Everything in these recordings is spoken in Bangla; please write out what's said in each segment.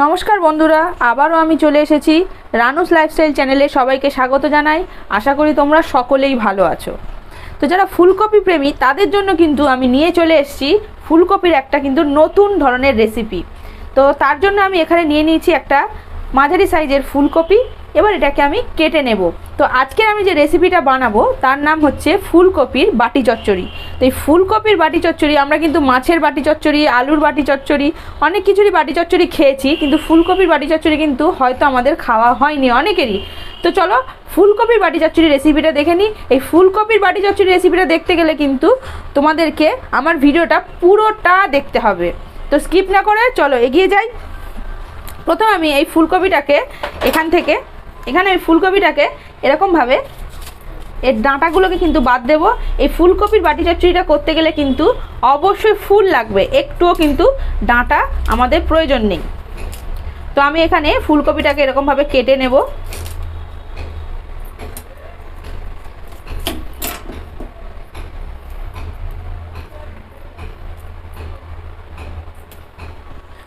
নমস্কার বন্ধুরা, আবারও আমি চলে এসেছি রানুস লাইফস্টাইল চ্যানেলে সবাইকে স্বাগত জানাই। আশা করি তোমরা সকলেই ভালো আছো। তো যারা ফুলকপি প্রেমী, তাদের জন্য কিন্তু আমি নিয়ে চলে এসেছি ফুলকপির একটা কিন্তু নতুন ধরনের রেসিপি তো তার জন্য আমি এখানে নিয়ে নিয়েছি একটা মাঝারি সাইজের ফুলকপি, এবার এটাকে আমি কেটে নেব। তো আজকের আমি যে রেসিপিটা বানাবো, তার নাম হচ্ছে ফুলকপির বাটি চচ্চড়ি। তো এই ফুলকপির বাটি চচ্চড়ি, আমরা কিন্তু মাছের বাটি চচ্চড়ি, আলুর বাটি চচ্চড়ি, অনেক কিছুরই বাটি চচ্চড়ি খেয়েছি, কিন্তু ফুলকপির বাটি চচ্চড়ি কিন্তু হয়তো আমাদের খাওয়া হয়নি অনেকেরই। তো চলো, ফুলকপির বাটি চচ্চড়ি রেসিপিটা দেখে নিই এই ফুলকপির বাটি চচ্চড়ি রেসিপিটা দেখতে গেলে কিন্তু তোমাদেরকে আমার ভিডিওটা পুরোটা দেখতে হবে। তো স্কিপ না করে, চলো এগিয়ে যাই। প্রথম আমি এই ফুলকপিটাকে এখান থেকে, এখানে এই ফুলকপিটাকে এরকমভাবে এর ডাঁটাগুলোকে কিন্তু বাদ দেব। এই ফুলকপির বাটি চচ্চড়িটা করতে গেলে কিন্তু অবশ্যই ফুল লাগবে, একটুও কিন্তু ডাঁটা আমাদের প্রয়োজন নেই। তো আমি এখানে ফুলকপিটাকে এরকমভাবে কেটে নেব।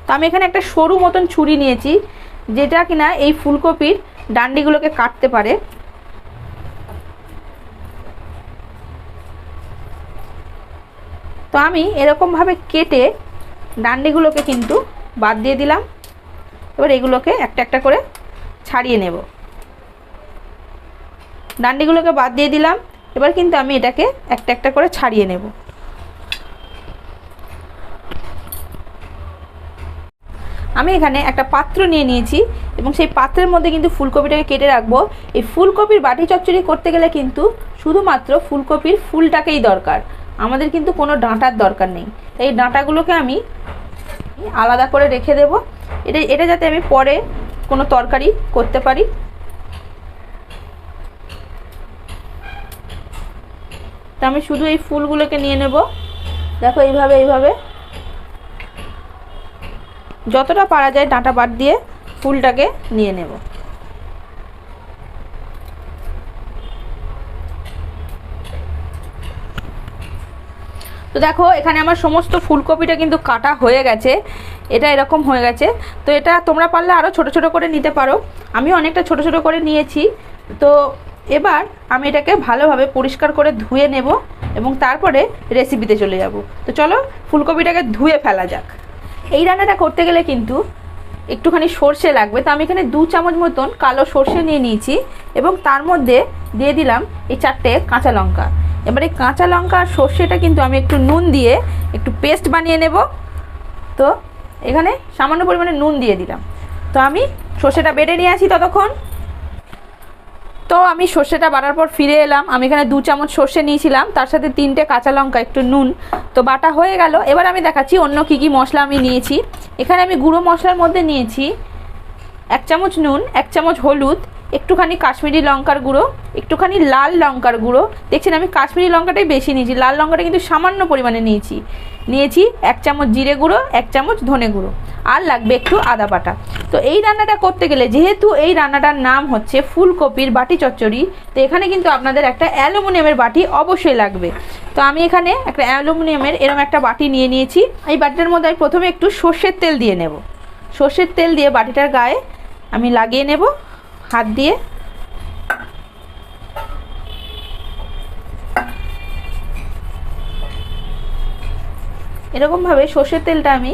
তো আমি এখানে একটা সরু মতন ছুরি নিয়েছি, যেটা কিনা এই ফুলকপির ডান্ডিগুলোকে কাটতে পারে। তো আমি এরকমভাবে কেটে ডান্ডিগুলোকে কিন্তু বাদ দিয়ে দিলাম। এবার এগুলোকে একটা একটা করে ছাড়িয়ে নেব। ডান্ডিগুলোকে বাদ দিয়ে দিলাম। এবার কিন্তু আমি এটাকে একটা একটা করে ছাড়িয়ে নেব। আমি এখানে একটা পাত্র নিয়ে নিয়েছি এবং সেই পাত্রের মধ্যে কিন্তু ফুলকপিটাকে কেটে রাখব। এই ফুলকপির বাটি চচ্চড়ি করতে গেলে কিন্তু শুধুমাত্র ফুলকপির ফুলটাকেই দরকার। আমাদের কিন্তু কোনো ডাঁটার দরকার নেই। তাই এই ডাঁটাগুলোকে আমি আলাদা করে রেখে দেব। এটা এটা যাতে আমি পরে কোনো তরকারি করতে পারি। তা আমি শুধু এই ফুলগুলোকে নিয়ে নেব। দেখো এইভাবে এইভাবে। যতটা পারা যায় ডাঁটা বাদ দিয়ে ফুলটাকে নিয়ে নেব। তো দেখো, এখানে আমার সমস্ত ফুলকপিটা কিন্তু কাটা হয়ে গেছে। এটা এরকম হয়ে গেছে। তো এটা তোমরা পারলে আরও ছোট ছোট করে নিতে পারো। আমি অনেকটা ছোট ছোট করে নিয়েছি। তো এবার আমি এটাকে ভালোভাবে পরিষ্কার করে ধুয়ে নেব এবং তারপরে রেসিপিতে চলে যাব। তো চলো, ফুলকপিটাকে ধুয়ে ফেলা যাক। এই রান্নাটা করতে গেলে কিন্তু একটুখানি সর্ষে লাগবে। তো আমি এখানে দু চামচ মতন কালো সর্ষে নিয়ে নিয়েছি এবং তার মধ্যে দিয়ে দিলাম এই চারটে কাঁচা লঙ্কা। এবার এই কাঁচা লঙ্কা আর সর্ষেটা কিন্তু আমি একটু নুন দিয়ে একটু পেস্ট বানিয়ে নেব। তো এখানে সামান্য পরিমাণে নুন দিয়ে দিলাম। তো আমি সর্ষেটা বেটে নিয়ে আসি ততক্ষণ। তো আমি সর্ষেটা বাটার পর ফিরে এলাম। আমি এখানে দু চামচ সর্ষে নিয়েছিলাম। তার সাথে তিনটে কাঁচা লঙ্কা, একটু নুন। তো বাটা হয়ে গেল। এবার আমি দেখাচ্ছি অন্য কী কী মশলা আমি নিয়েছি। এখানে আমি গুঁড়ো মশলার মধ্যে নিয়েছি এক চামচ নুন, এক চামচ হলুদ একটুখানি কাশ্মীরি লঙ্কার গুঁড়ো, একটুখানি লাল লঙ্কার গুঁড়ো। দেখছেন, আমি কাশ্মীরি লঙ্কাটাই বেশি নিয়েছি, লাল লঙ্কাটা কিন্তু সামান্য পরিমাণে নিয়েছি। নিয়েছি এক চামচ জিরে গুঁড়ো, এক চামচ ধনে গুঁড়ো, আর লাগবে একটু আদা বাটা। তো এই রান্নাটা করতে গেলে, যেহেতু এই রান্নাটার নাম হচ্ছে ফুলকপির বাটি চচ্চড়ি, তো এখানে কিন্তু আপনাদের একটা অ্যালুমিনিয়ামের বাটি অবশ্যই লাগবে। তো আমি এখানে একটা অ্যালুমিনিয়ামের এরম একটা বাটি নিয়ে নিয়েছি। এই বাটিটার মধ্যে আমি প্রথমে একটু সর্ষের তেল দিয়ে নেব। সর্ষের তেল দিয়ে বাটিটার গায়ে আমি লাগিয়ে নেব। হাত দিয়ে। এরকমভাবে সর্ষের তেলটা আমি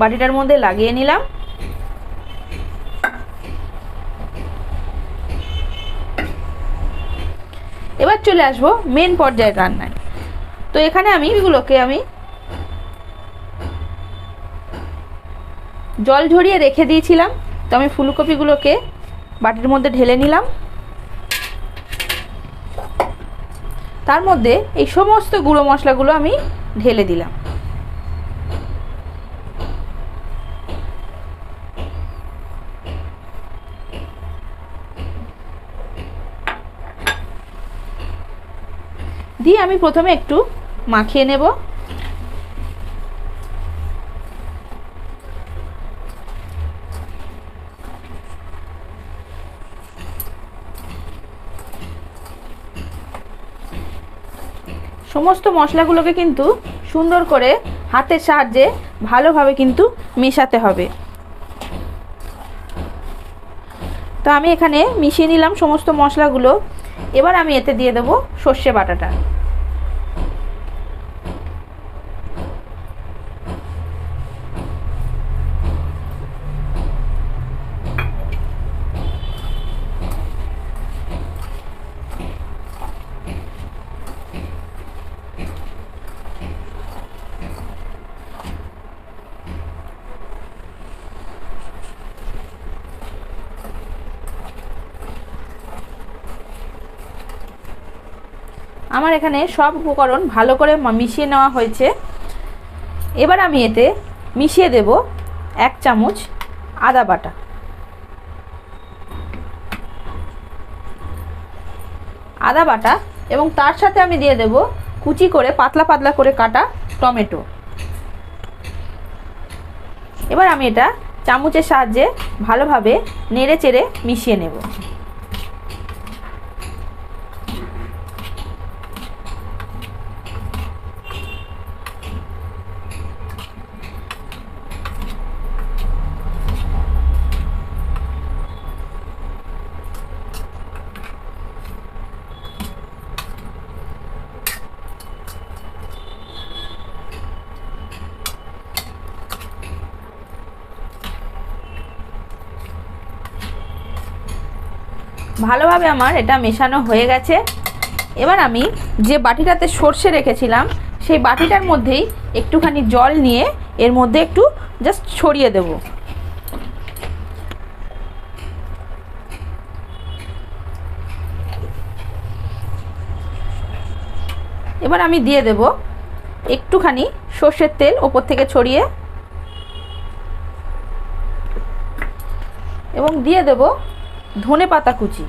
বাটিটার মধ্যে লাগিয়ে নিলাম। এবার চলে আসব মেন পর্যায়ের রান্নায়। তো এখানে আমি এগুলোকে আমি জল ঝরিয়ে রেখে দিয়েছিলাম। তো আমি ফুলকপিগুলোকে বাটির মধ্যে ঢেলে নিলাম। তার মধ্যে এই সমস্ত গুঁড়ো মশলাগুলো আমি ঢেলে দিলাম। দিয়ে আমি প্রথমে একটু মাখিয়ে নেব। সমস্ত মশলাগুলোকে কিন্তু সুন্দর করে হাতের সাহায্যে ভালোভাবে কিন্তু মেশাতে হবে। তো আমি এখানে মিশিয়ে নিলাম সমস্ত মশলাগুলো। এবার আমি এতে দিয়ে দেবো সর্ষে বাটাটা। আমার এখানে সব উপকরণ ভালো করে মিশিয়ে নেওয়া হয়েছে। এবার আমি এতে মিশিয়ে দেব এক চামচ আদা বাটা। আদা বাটা এবং তার সাথে আমি দিয়ে দেব কুচি করে, পাতলা পাতলা করে কাটা টমেটো। এবার আমি এটা চামচের সাহায্যে ভালোভাবে নেড়ে চেড়ে মিশিয়ে নেব। ভালোভাবে আমার এটা মেশানো হয়ে গেছে। এবার আমি যে বাটিটাতে সর্ষে রেখেছিলাম, সেই বাটিটার মধ্যেই একটুখানি জল নিয়ে এর মধ্যে একটু জাস্ট ছড়িয়ে দেব। এবার আমি দিয়ে দেব একটুখানি সর্ষের তেল ওপর থেকে ছড়িয়ে। এবং দিয়ে দেব ধনে পাতা কুচি।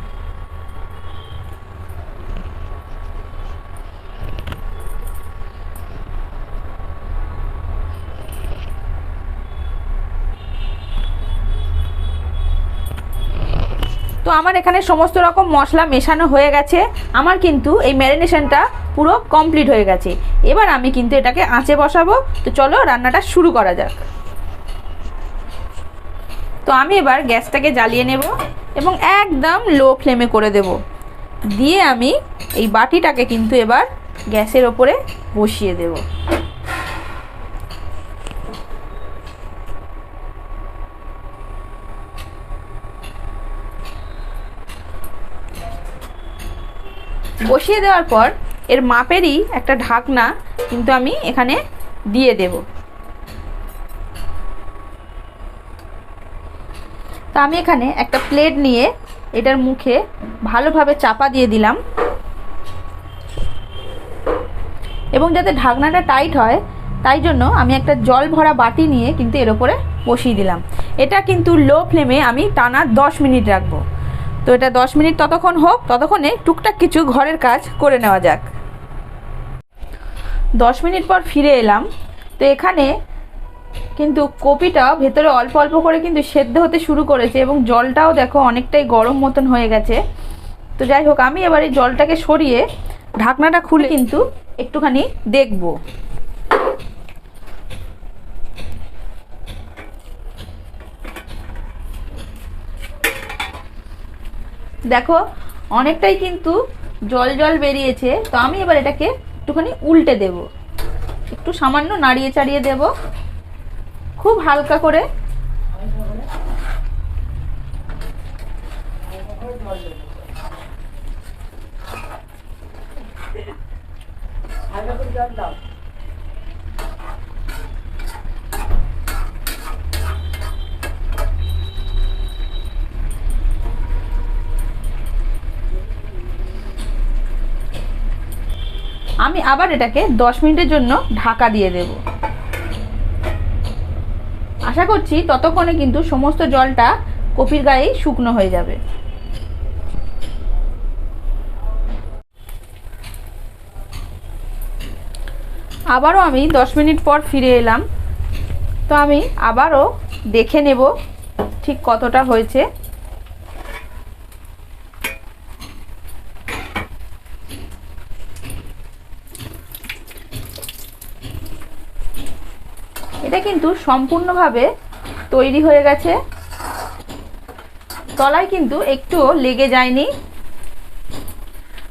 তো আমার এখানে সমস্ত রকম মশলা মেশানো হয়ে গেছে। আমার কিন্তু এই ম্যারিনেশনটা পুরো কমপ্লিট হয়ে গেছে। এবার আমি কিন্তু এটাকে আঁচে বসাবো। তো চলো রান্নাটা শুরু করা যাক। তো আমি এবার গ্যাসটাকে জ্বালিয়ে নেব। এবং একদম লো ফ্লেমে করে দেব। দিয়ে আমি এই বাটিটাকে কিন্তু এবার গ্যাসের ওপরে বসিয়ে দেব। বসিয়ে দেওয়ার পর এর মাপেরই একটা ঢাকনা কিন্তু আমি এখানে দিয়ে দেবো। তো আমি এখানে একটা প্লেট নিয়ে এটার মুখে ভালোভাবে চাপা দিয়ে দিলাম। এবং যাতে ঢাকনাটা টাইট হয়, তাই জন্য আমি একটা জল ভরা বাটি নিয়ে কিন্তু এর ওপরে বসিয়ে দিলাম। এটা কিন্তু লো ফ্লেমে আমি টানা 10 মিনিট রাখব। তো এটা 10 মিনিট ততক্ষণ হোক, ততক্ষণে টুকটাক কিছু ঘরের কাজ করে নেওয়া যাক। 10 মিনিট পর ফিরে এলাম। তো এখানে কিন্তু কপিটা ভেতরে অল্প অল্প করে কিন্তু সেদ্ধ হতে শুরু করেছে এবং জলটাও দেখো অনেকটাই গরম মতন হয়ে গেছে। তো যাই হোক, আমি এবার এই জলটাকে সরিয়ে ঢাকনাটা খুলে কিন্তু একটুখানি দেখব। দেখো, অনেকটাই কিন্তু জল জল বেরিয়েছে। তো আমি এবার এটাকে একটুখানি উল্টে দেব। একটু সামান্য নাড়িয়ে চাড়িয়ে দেবো। খুব হালকা করে। আমি আবার এটাকে দশ মিনিটের জন্য ঢাকা দিয়ে দেবো। আশা করছি ততক্ষণে কিন্তু সমস্ত জলটা কপির গায়েই শুকনো হয়ে যাবে। আবারও আমি দশ মিনিট পর ফিরে এলাম। তো আমি আবারও দেখে নেব ঠিক কতটা হয়েছে এটা কিন্তু সম্পূর্ণভাবে তৈরি হয়ে গেছে। তলায় কিন্তু একটুও লেগে যায়নি।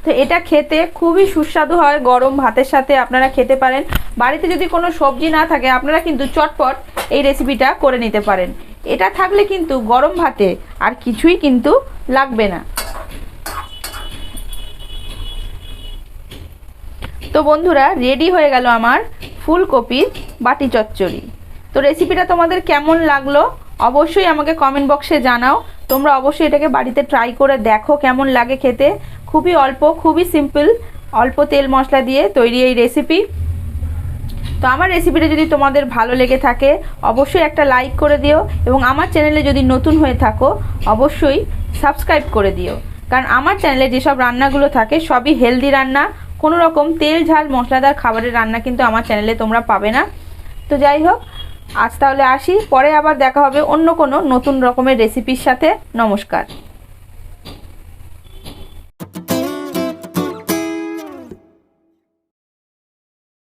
তো এটা খেতে খুবই সুস্বাদু হয়, গরম ভাতের সাথে আপনারা খেতে পারেন। বাড়িতে যদি কোনো সবজি না থাকে, আপনারা কিন্তু চটপট এই রেসিপিটা করে নিতে পারেন। এটা থাকলে কিন্তু গরম ভাতে আর কিছুই কিন্তু লাগবে না। তো বন্ধুরা রেডি হয়ে গেল আমার ফুলকপির বাটি চচ্চড়ি। তো রেসিপিটা তোমাদের কেমন লাগল অবশ্যই আমাকে কমেন্ট বক্সে জানাও। তোমরা অবশ্যই এটাকে বাড়িতে ট্রাই করে দেখো কেমন লাগে খেতে। খুবই অল্প, খুবই সিম্পল অল্প তেল মশলা দিয়ে তৈরি এই রেসিপি তো আমার রেসিপিটা যদি তোমাদের ভালো লেগে থাকে, অবশ্যই একটা লাইক করে দিও এবং আমার চ্যানেলে যদি নতুন হয়ে থাকো, অবশ্যই সাবস্ক্রাইব করে দিও। কারণ আমার চ্যানেলে যেসব রান্নাগুলো থাকে, সবই হেলদি রান্না। কোনো রকম তেল, ঝাল, মশলাদার খাবারের রান্না কিন্তু আমার চ্যানেলে তোমরা পাবে না। তো যাই হোক আজ তাহলে আসি পরে আবার দেখা হবে অন্য কোনো নতুন রকমের রেসিপির সাথে। নমস্কার।